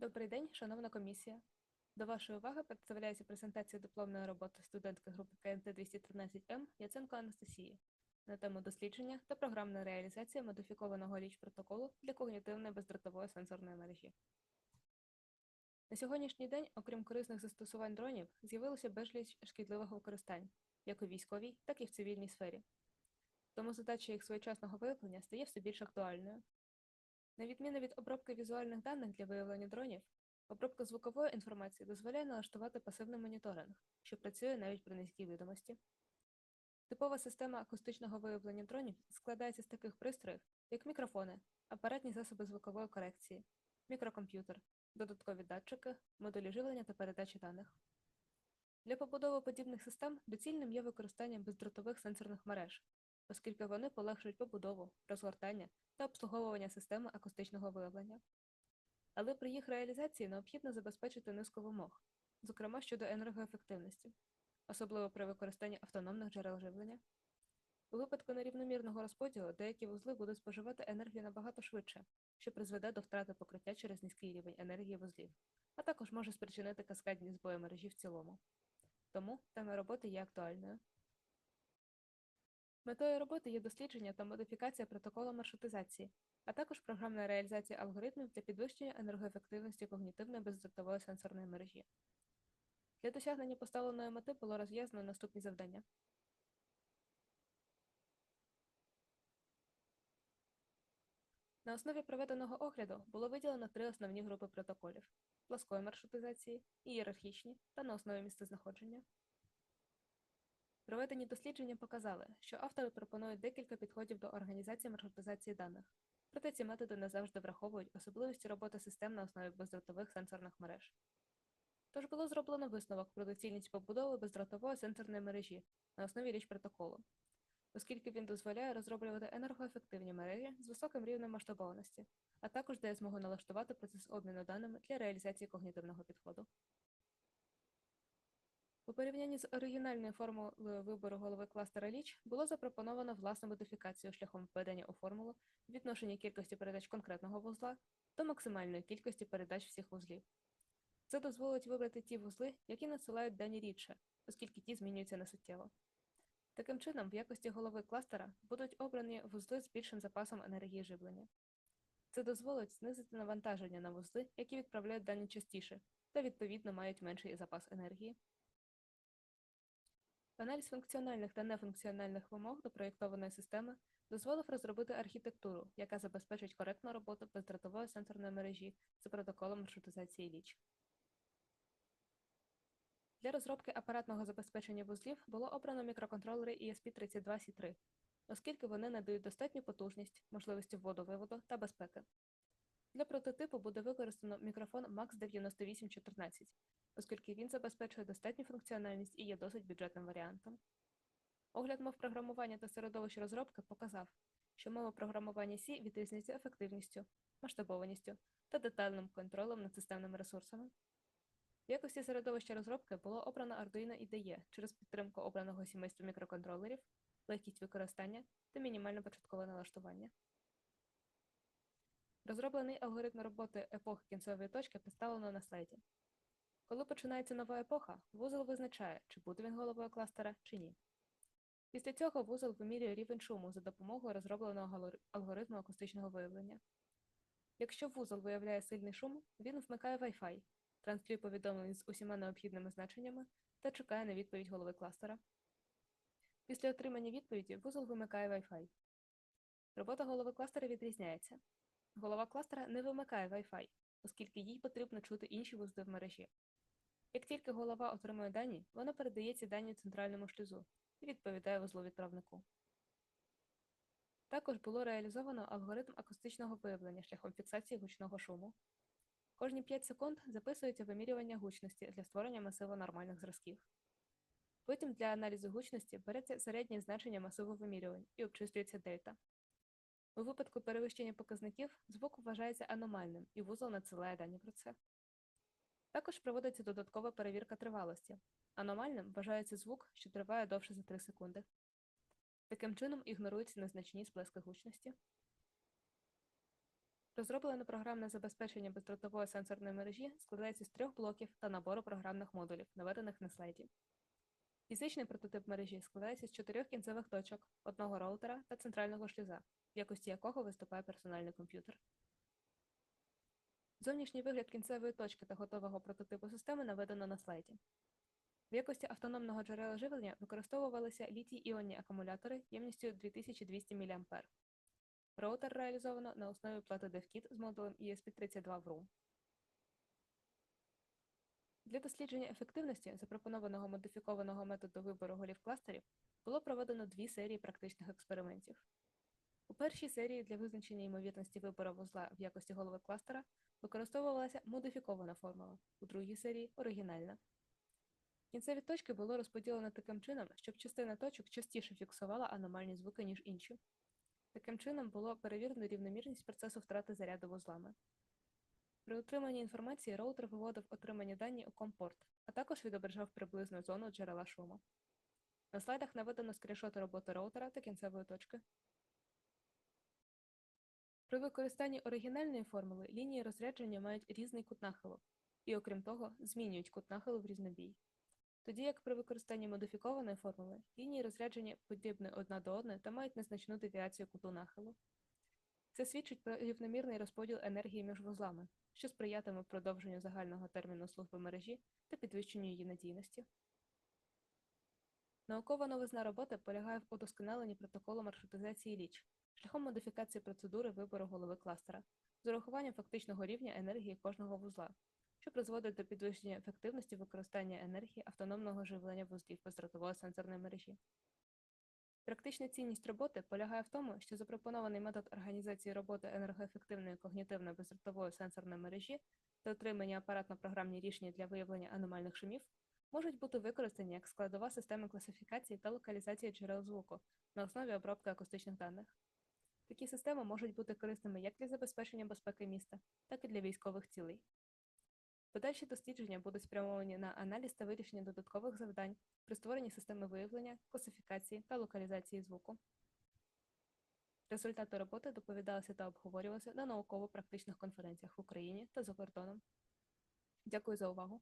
Добрий день, шановна комісія. До вашої уваги представляється презентація дипломної роботи студентки групи КНТ 213М Яценко Анастасії на тему дослідження та програмна реалізація модифікованого річ протоколу для когнітивної бездротової сенсорної мережі. На сьогоднішній день, окрім корисних застосувань дронів, з'явилося безліч шкідливих використань, як у військовій, так і в цивільній сфері. Тому задача їх своєчасного виявлення стає все більш актуальною. На відміну від обробки візуальних даних для виявлення дронів, обробка звукової інформації дозволяє налаштувати пасивний моніторинг, що працює навіть при низькій видимості. Типова система акустичного виявлення дронів складається з таких пристроїв, як мікрофони, апаратні засоби звукової корекції, мікрокомп'ютер, додаткові датчики, модулі живлення та передачі даних. Для побудови подібних систем доцільним є використання бездротових сенсорних мереж, оскільки вони полегшують побудову, розгортання та обслуговування системи акустичного виявлення. Але при їх реалізації необхідно забезпечити низку вимог, зокрема щодо енергоефективності, особливо при використанні автономних джерел живлення. У випадку нерівномірного розподілу деякі вузли будуть споживати енергію набагато швидше, що призведе до втрати покриття через низький рівень енергії вузлів, а також може спричинити каскадні збої мережі в цілому. Тому тема роботи є актуальною. Метою роботи є дослідження та модифікація протоколу маршрутизації, а також програмна реалізація алгоритмів для підвищення енергоефективності когнітивної бездротової сенсорної мережі. Для досягнення поставленої мети було розв'язано наступні завдання. На основі проведеного огляду було виділено три основні групи протоколів: пласкої маршрутизації, ієрархічні та на основі місцезнаходження. Проведені дослідження показали, що автори пропонують декілька підходів до організації маршрутизації даних, проте ці методи не завжди враховують особливості роботи систем на основі бездротових сенсорних мереж. Тож було зроблено висновок про доцільність побудови бездротової сенсорної мережі на основі річ протоколу, оскільки він дозволяє розроблювати енергоефективні мережі з високим рівнем масштабованості, а також дає змогу налаштувати процес обміну даними для реалізації когнітивного підходу. У порівнянні з оригінальною формулою вибору голови кластера Ліч було запропоновано власну модифікацію шляхом введення у формулу відношення кількості передач конкретного вузла до максимальної кількості передач всіх вузлів. Це дозволить вибрати ті вузли, які надсилають дані рідше, оскільки ті змінюються несуттєво. Таким чином, в якості голови кластера будуть обрані вузли з більшим запасом енергії живлення. Це дозволить знизити навантаження на вузли, які відправляють дані частіше, та відповідно мають менший запас енергії. Аналіз функціональних та нефункціональних вимог до проєктованої системи дозволив розробити архітектуру, яка забезпечить коректну роботу бездротової сенсорної мережі за протоколом маршрутизації ліч. Для розробки апаратного забезпечення вузлів було обрано мікроконтролери ESP32C3, оскільки вони надають достатню потужність, можливості вводу-виводу та безпеки. Для прототипу буде використано мікрофон MAX9814, оскільки він забезпечує достатню функціональність і є досить бюджетним варіантом. Огляд мов програмування та середовищ розробки показав, що мова програмування C відрізняється ефективністю, масштабованістю та детальним контролем над системними ресурсами. В якості середовища розробки було обрано Arduino IDE через підтримку обраного сімейства мікроконтролерів, легкість використання та мінімальне початкове налаштування. Розроблений алгоритм роботи епохи кінцевої точки представлено на слайді. Коли починається нова епоха, вузол визначає, чи буде він головою кластера, чи ні. Після цього вузол вимірює рівень шуму за допомогою розробленого алгоритму акустичного виявлення. Якщо вузол виявляє сильний шум, він вмикає Wi-Fi, транслює повідомлення з усіма необхідними значеннями та чекає на відповідь голови кластера. Після отримання відповіді вузол вимикає Wi-Fi. Робота голови кластера відрізняється. Голова кластера не вимикає Wi-Fi, оскільки їй потрібно чути інші вузли в мережі. Як тільки голова отримує дані, вона передає ці дані центральному шлюзу і відповідає вузлу відправнику. Також було реалізовано алгоритм акустичного виявлення шляхом фіксації гучного шуму. Кожні 5 секунд записується вимірювання гучності для створення масиву нормальних зразків. Потім для аналізу гучності береться середнє значення масиву вимірювань і обчислюється дельта. У випадку перевищення показників звук вважається аномальним і вузол надсилає дані про це. Також проводиться додаткова перевірка тривалості. Аномальним вважається звук, що триває довше за 3 секунди. Таким чином ігноруються незначні сплески гучності. Розроблене програмне забезпечення бездротової сенсорної мережі складається з трьох блоків та набору програмних модулів, наведених на слайді. Фізичний прототип мережі складається з чотирьох кінцевих точок, одного роутера та центрального шлюза, в якості якого виступає персональний комп'ютер. Зовнішній вигляд кінцевої точки та готового прототипу системи наведено на слайді. В якості автономного джерела живлення використовувалися літій-іонні акумулятори ємністю 2200 мА. Роутер реалізовано на основі плати DevKit з модулем ESP32 WRU. Для дослідження ефективності запропонованого модифікованого методу вибору голів кластерів було проведено дві серії практичних експериментів. У першій серії для визначення ймовірності вибору вузла в якості голови кластера використовувалася модифікована формула, у другій серії оригінальна. Кінцеві точки було розподілено таким чином, щоб частина точок частіше фіксувала аномальні звуки, ніж інші. Таким чином було перевірено рівномірність процесу втрати заряду вузлами. При отриманні інформації роутер виводив отримані дані у компорт, а також відображав приблизну зону джерела шуму. На слайдах наведено скріншоти роботи роутера та кінцевої точки. При використанні оригінальної формули лінії розрядження мають різний кут нахилу, і, окрім того, змінюють кут нахилу в різнобій. Тоді як при використанні модифікованої формули лінії розрядження подібні одна до одної та мають незначну девіацію куту нахилу. Це свідчить про рівномірний розподіл енергії між вузлами, що сприятиме продовженню загального терміну служби мережі та підвищенню її надійності. Наукова новизна роботи полягає в удосконаленні протоколу маршрутизації ліч шляхом модифікації процедури вибору голови кластера з урахуванням фактичного рівня енергії кожного вузла, що призводить до підвищення ефективності використання енергії автономного живлення вузлів бездротової сенсорної мережі. Практична цінність роботи полягає в тому, що запропонований метод організації роботи енергоефективної когнітивної бездротової сенсорної мережі та отримання апаратно-програмні рішення для виявлення аномальних шумів можуть бути використані як складова системи класифікації та локалізації джерел звуку на основі обробки акустичних даних. Такі системи можуть бути корисними як для забезпечення безпеки міста, так і для військових цілей. Подальші дослідження будуть спрямовані на аналіз та вирішення додаткових завдань при створенні системи виявлення, класифікації та локалізації звуку. Результати роботи доповідалися та обговорювалися на науково-практичних конференціях в Україні та за кордоном. Дякую за увагу!